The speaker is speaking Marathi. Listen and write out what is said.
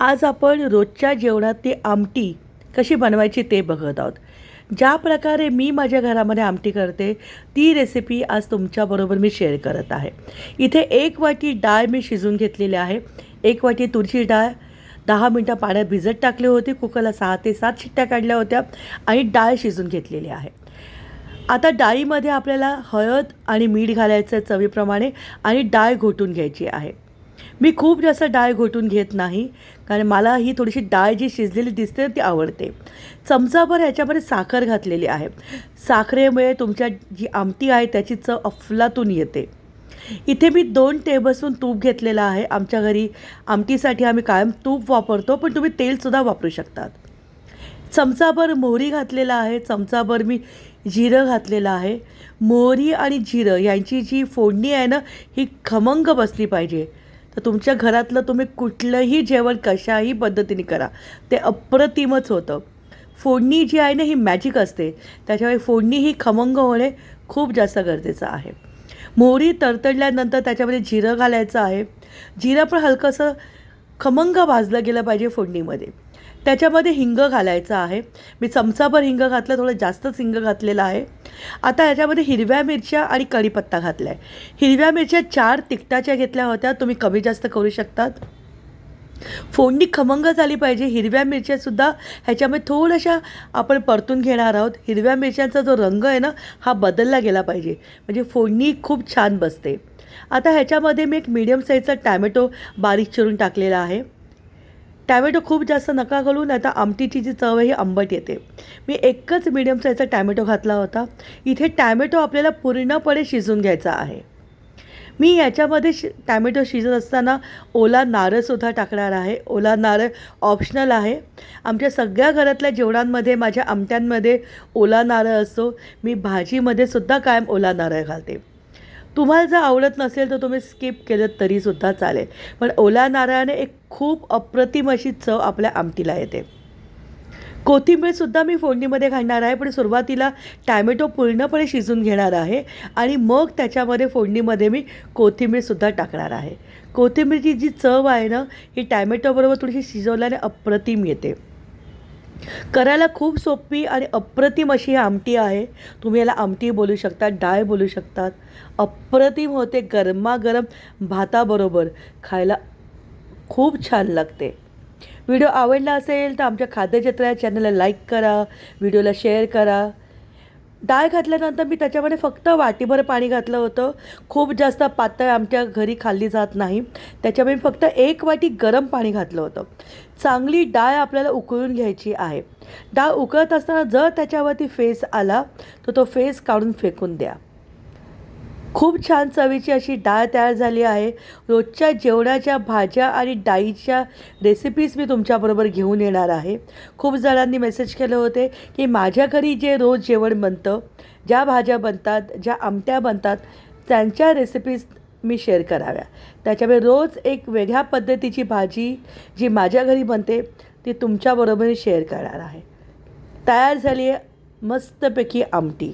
आज आपण रोजच्या जेवणातली आमटी कशी बनवायची ते बघत आहोत. ज्या प्रकारे मी माझ्या घरामध्ये आमटी करते ती रेसिपी आज तुमच्याबरोबर मी शेअर करत आहे. इथे एक वाटी डाळ मी शिजून घेतलेली आहे. एक वाटी तुरची डाळ दहा मिनटं पाण्यात भिजत टाकली होती कुकरला सहा ते सात शिट्ट्या काढल्या होत्या आणि डाळ शिजून घेतलेली आहे. आता डाळीमध्ये आपल्याला हळद आणि मीठ घालायचं चवीप्रमाणे आणि डाळ घोटून घ्यायची आहे. मी खूप जास्त डाळ घोटून घेत नाही कारण मला ही थोडीशी डाळ जी शिजलेली दिसते ती आवडते. चमचाभर ह्याच्यामध्ये साखर घातलेली आहे. साखरेमुळे तुमच्या जी आमटी आहे त्याची चव अफलातून येते. इथे मी दोन टेबलस्पून तूप घेतलेलं आहे. आमच्या घरी आमटीसाठी आम्ही कायम तूप वापरतो पण तुम्ही तेलसुद्धा वापरू शकतात. चमचाभर मोहरी घातलेला आहे. चमचाभर मी जिरं घातलेलं आहे. मोहरी आणि जिरं यांची जी फोडणी आहे ना ही खमंग बसली पाहिजे. तर तुमच्या घरातलं तुम्ही कुठलंही जेवण कशाही पद्धतीने करा. ते अप्रतिमच होतं. फोडणी जी आहे ना ही मॅजिक असते. त्याच्यामुळे फोडणी ही खमंग होणे खूप जास्त गरजेचं आहे. मोहरी तरतडल्यानंतर त्याच्यामध्ये जिरं घालायचं आहे. जिरं पण हलकंसं खमंग भाजलं गेलं पाहिजे फोडणीमध्ये. त्याच्यामध्ये हिंग घालायचं आहे. मी चमचाभर हिंग घातलं थोडं जास्तच हिंग घातलेलं आहे. आता याच्यामध्ये हिरव्या मिरच्या आणि कढीपत्ता घातला आहे हिरव्या मिरच्या चार तिखटाच्या घेतल्या होत्या तुम्ही कमी जास्त करू शकतात. फोडणी खमंग झाली पाहिजे. हिरव्या मिरच्यासुद्धा ह्याच्यामध्ये थोड्याशा आपण परतून घेणार आहोत. हिरव्या मिरच्यांचा जो रंग आहे ना हा बदलला गेला पाहिजे. म्हणजे फोडणी खूप छान बसते. आता ह्याच्यामध्ये मी एक मीडियम साईजचा टॅमॅटो बारीक चिरून टाकलेला आहे. टॅमॅटो खूप जास्त नका घालून आता आमटीची जी चव आहे ही आंबट येते. मी एकच मिडियम साईजचा टॅमॅटो घातला होता. इथे टॅमॅटो आपल्याला पूर्णपणे शिजून घ्यायचा आहे. मी याच्यामध्ये शि टॅमॅटो शिजत असताना ओला नारळसुद्धा टाकणार आहे. ओला नारळ ऑप्शनल आहे. आमच्या सगळ्या घरातल्या जेवणांमध्ये माझ्या आमट्यांमध्ये ओला नारळ असतो. मी भाजीमध्ये सुद्धा कायम ओला नारळ घालते. तुम्हाला जर आवडत नसेल तर तुम्ही स्किप केलं तरीसुद्धा चालेल. पण ओला नारळाने एक खूप अप्रतिम अशी चव आपल्या आमटीला येते. कोथिंबीरसुद्धा मी फोडणीमध्ये घालणार आहे पण सुरुवातीला टॅमॅटो पूर्णपणे शिजून घेणार आहे आणि मग त्याच्यामध्ये फोडणीमध्ये मी कोथिंबीरसुद्धा टाकणार आहे. कोथिंबीरची जी चव आहे ना ही टॅमॅटोबरोबर थोडीशी शिजवल्याने अप्रतिम येते. करायला खूप सोपी आणि अप्रतिम अशी ही आमटी आहे. तुम्ही याला आमटी बोलू शकता डाळ बोलू शकतात. अप्रतिम होते गरमागरम भाताबरोबर. खायला खूप छान लागते. व्हिडिओ आवडला असेल तर आमच्या खाद्यजत्रा या चॅनलला लाईक करा व्हिडिओला शेअर करा. डाळ घातल्यानंतर मी त्याच्यामध्ये फक्त वाटीभर पाणी घातलं होतं. खूप जास्त पातळ आमच्या घरी खाल्ली जात नाही. त्याच्यामुळे मी फक्त एक वाटी गरम पाणी घातलं होतं. चांगली डाळ आपल्याला उकळून घ्यायची आहे. डाळ उकळत असताना जर त्याच्यावरती फेस आला तर तो फेस काढून फेकून द्या. खूप छान चवीची अशी डाळ तयार झाली आहे. रोजच्या जेवणाच्या भाज्या आणि डाळीच्या रेसिपीज मी तुमच्याबरोबर घेऊन येणार आहे. खूप जणांनी मेसेज केले होते की माझ्या घरी जे रोज जेवण बनतं ज्या भाज्या बनतात ज्या आमट्या बनतात त्यांच्या रेसिपीज मी शेअर कराव्या. त्याच्यामुळे रोज एक वेगळ्या पद्धतीची भाजी जी माझ्या घरी बनते ती तुमच्याबरोबर शेअर करणार आहे. तयार झाली आहे मस्तपैकी आमटी.